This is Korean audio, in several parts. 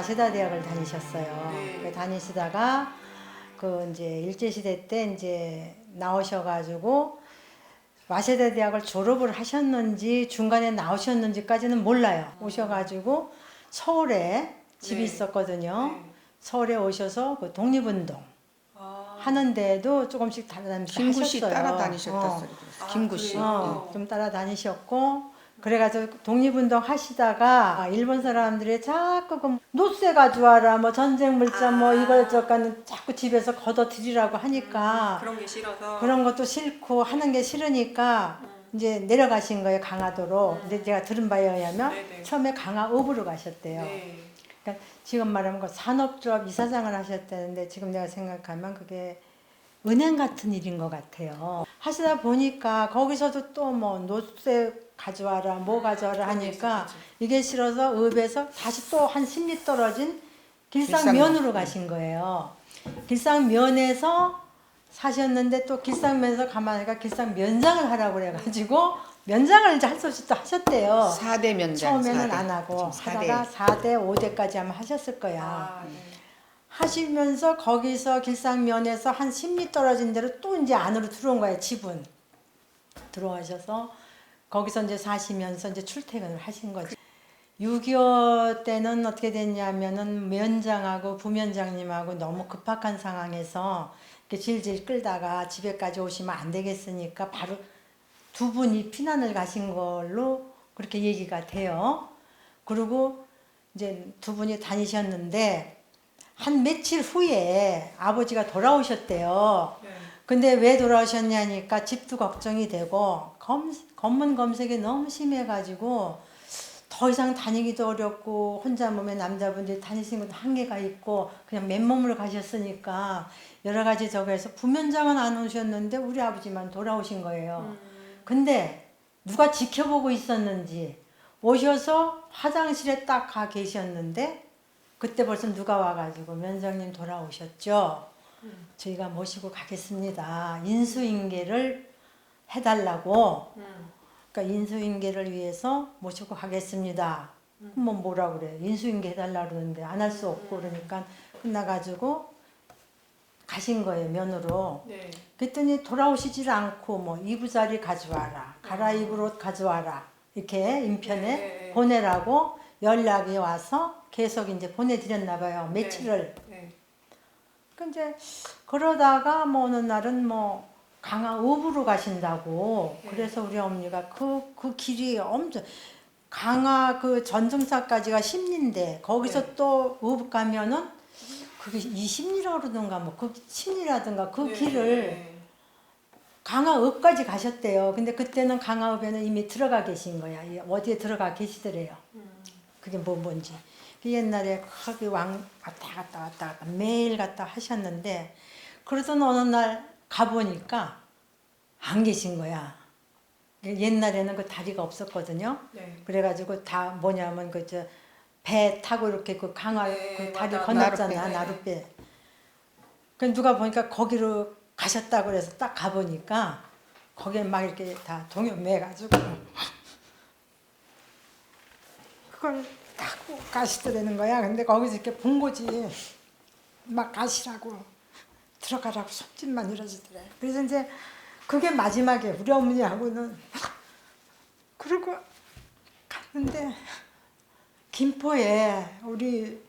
와세다 대학을 다니셨어요. 네. 그 다니시다가 그 이제 일제 시대 때 이제 나오셔가지고 와세다 대학을 졸업을 하셨는지 중간에 나오셨는지까지는 몰라요. 오셔가지고 서울에 집이 네. 있었거든요. 네. 서울에 오셔서 그 독립운동 아, 하는데도 조금씩 따라다니면서 김구씨 하셨어요. 따라다니셨다 어. 소리 들었어요. 아, 김구씨. 그래요? 어, 좀 따라다니셨고 그래가지고 독립운동 하시다가 일본 사람들이 자꾸 그 노쇠 가져와라 뭐 전쟁 물자 뭐 아. 이걸 저까는 자꾸 집에서 걷어들이라고 하니까 그런 게 싫어서 그런 것도 싫고 하는 게 싫으니까 음. 이제 내려가신 거예요 강화도로 음. 근데 제가 들은 바에 의하면 네네. 처음에 강화읍으로 가셨대요 네. 그러니까 지금 말하면 그 산업조합 이사장을 하셨다는데 지금 내가 생각하면 그게 은행 같은 일인 것 같아요. 하시다 보니까 거기서도 또 뭐 노쇠 가져와라 뭐 가져와라 그런 게 하니까. 이게 싫어서 읍에서 다시 또 한 10리 떨어진 길상면으로 길상면. 가신 거예요. 길상면에서 사셨는데 또 길상면에서 가만히가 길상면장을 하라고 그래가지고 면장을 이제 할 수 없이 또 하셨대요. 사대 면장. 처음에는 사대. 안 하고 하다가 사대. 4대, 5대까지 아마 하셨을 거야. 아, 네. 하시면서 거기서 길상면에서 한 10리 떨어진 데로 또 이제 안으로 들어온 거예요, 집은. 들어가셔서 거기서 이제 사시면서 이제 출퇴근을 하신 거죠. 6.25 때는 어떻게 됐냐면은 면장하고 부면장님하고 너무 급박한 상황에서 이렇게 질질 끌다가 집에까지 오시면 안 되겠으니까 바로 두 분이 피난을 가신 걸로 그렇게 얘기가 돼요. 그리고 이제 두 분이 다니셨는데 한 며칠 후에 아버지가 돌아오셨대요. 네. 근데 왜 돌아오셨냐니까 집도 걱정이 되고 검, 검문 검색이 너무 심해가지고 더 이상 다니기도 어렵고 혼자 몸에 남자분들이 다니시는 것도 한계가 있고 그냥 맨몸으로 가셨으니까 여러 가지 저거 해서 부면장은 안 오셨는데 우리 아버지만 돌아오신 거예요. 음. 근데 누가 지켜보고 있었는지 오셔서 화장실에 딱 가 계셨는데 그때 벌써 누가 와가지고 면장님 돌아오셨죠. 음. 저희가 모시고 가겠습니다. 인수인계를 해달라고. 음. 그러니까 인수인계를 위해서 모시고 가겠습니다. 음. 뭐 뭐라 그래? 인수인계 해달라 그러는데 안 할 수 없고 그러니까 끝나가지고 가신 거예요 면으로. 네. 그랬더니 돌아오시질 않고 뭐 이부자리 가져와라 갈아입을 옷 가져와라 이렇게 인편에 네. 보내라고 연락이 와서 계속 이제 보내드렸나 봐요 며칠을 네. 그 이제 그러다가 뭐 어느 날은 뭐 강화읍으로 가신다고 네. 그래서 우리 어머니가 그 그 길이 엄청 강화 그 전등사까지가 10리인데 거기서 네. 또읍 가면은 그게 20리라 그러던가 뭐그 10리라든가 그 네. 길을 네. 강화읍까지 가셨대요. 근데 그때는 강화읍에는 이미 들어가 계신 거야. 이 어디에 들어가 계시더래요. 음. 그게 뭐 뭔지. 그 옛날에 거기 왕 왔다 갔다 왔다 갔다 매일 갔다 하셨는데 그러던 어느 날 가보니까 안 계신 거야. 옛날에는 그 다리가 없었거든요. 네. 그래가지고 다 뭐냐면 그 저 배 타고 이렇게 그 강화 네, 그 다리 맞아. 건넜잖아 나룻배. 나룻배. 그 누가 보니까 거기로 가셨다 그래서 딱 가보니까 거기에 막 이렇게 다 동요매가지고 그걸 타고 가시더라는 거야. 근데 거기서 이렇게 본 거지. 막 가시라고 들어가라고 손짓만 이러시더래. 그래서 이제 그게 마지막에 우리 어머니하고는 그러고 갔는데 김포에 우리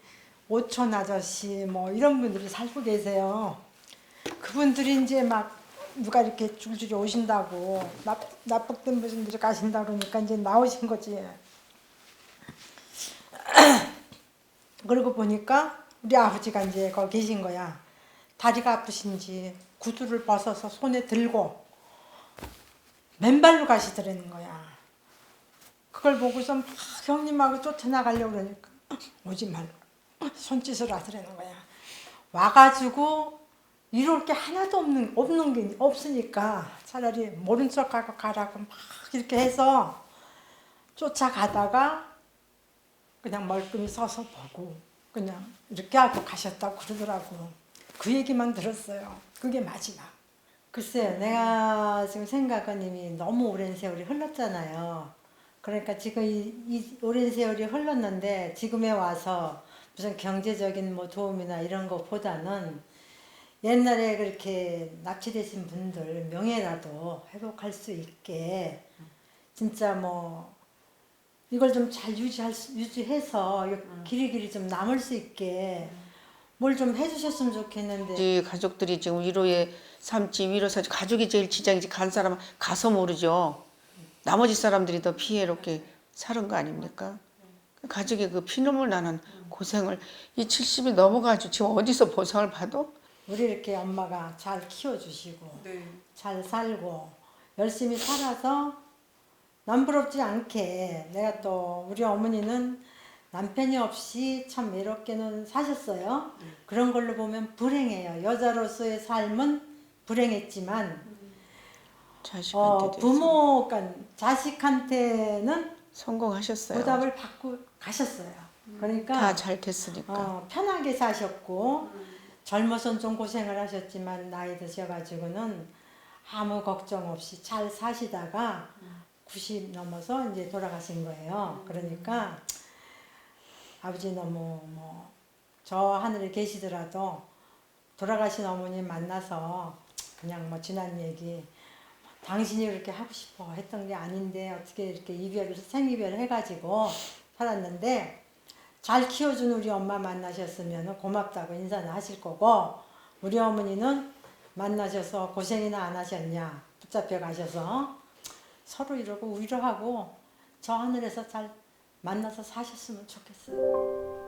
오촌 아저씨 뭐 이런 분들이 살고 계세요. 그분들이 이제 막 누가 이렇게 줄줄이 오신다고 납, 납북된 분들이 가신다 그러니까 이제 나오신 거지. 그러고 보니까 우리 아버지가 이제 거기 계신 거야. 다리가 아프신지 구두를 벗어서 손에 들고 맨발로 가시더라는 거야. 그걸 보고서 막 형님하고 쫓아나가려고 그러니까 오지 말라. 손짓을 하더라는 거야. 와가지고 이럴 게 하나도 없는 없는 게 없으니까 차라리 모른 척하고 가라고 막 이렇게 해서 쫓아가다가 그냥 멀끔히 서서 보고 그냥 이렇게 하고 가셨다고 그러더라고. 그 얘기만 들었어요. 그게 마지막. 글쎄요, 내가 지금 생각은 이미 너무 오랜 세월이 흘렀잖아요. 그러니까 지금 이, 이 오랜 세월이 흘렀는데 지금에 와서 무슨 경제적인 뭐 도움이나 이런 것보다는 옛날에 그렇게 납치되신 분들 명예라도 회복할 수 있게 진짜 뭐 이걸 좀 잘 유지할 수, 유지해서 길이 길이 좀 남을 수 있게 뭘 좀 해주셨으면 좋겠는데 이 가족들이 지금 위로에 삼지 위로 삼지 가족이 제일 지장이지 간 사람은 가서 모르죠. 나머지 사람들이 더 피해롭게 사는 거 아닙니까? 가족의 그 피눈물 나는 고생을 이 70이 넘어가지고 지금 어디서 보상을 받아? 우리 이렇게 엄마가 잘 키워주시고 잘 살고 열심히 살아서 남부럽지 않게 내가 또 우리 어머니는 남편이 없이 참 외롭게는 사셨어요. 그런 걸로 보면 불행해요. 여자로서의 삶은 불행했지만 자식한테도 어, 부모, 그러니까 자식한테는 성공하셨어요. 보답을 받고 가셨어요. 그러니까 다 잘 됐으니까. 어, 편하게 사셨고 젊어선 좀 고생을 하셨지만 나이 드셔가지고는 아무 걱정 없이 잘 사시다가 90 넘어서 이제 돌아가신 거예요. 그러니까 아버지 너무 뭐 저 하늘에 계시더라도 돌아가신 어머님 만나서 그냥 뭐 지난 얘기 당신이 그렇게 하고 싶어 했던 게 아닌데 어떻게 이렇게 이별을 생이별을 해가지고 살았는데 잘 키워준 우리 엄마 만나셨으면 고맙다고 인사는 하실 거고 우리 어머니는 만나셔서 고생이나 안 하셨냐 붙잡혀 가셔서 서로 이러고 위로하고 저 하늘에서 잘 만나서 사셨으면 좋겠어요.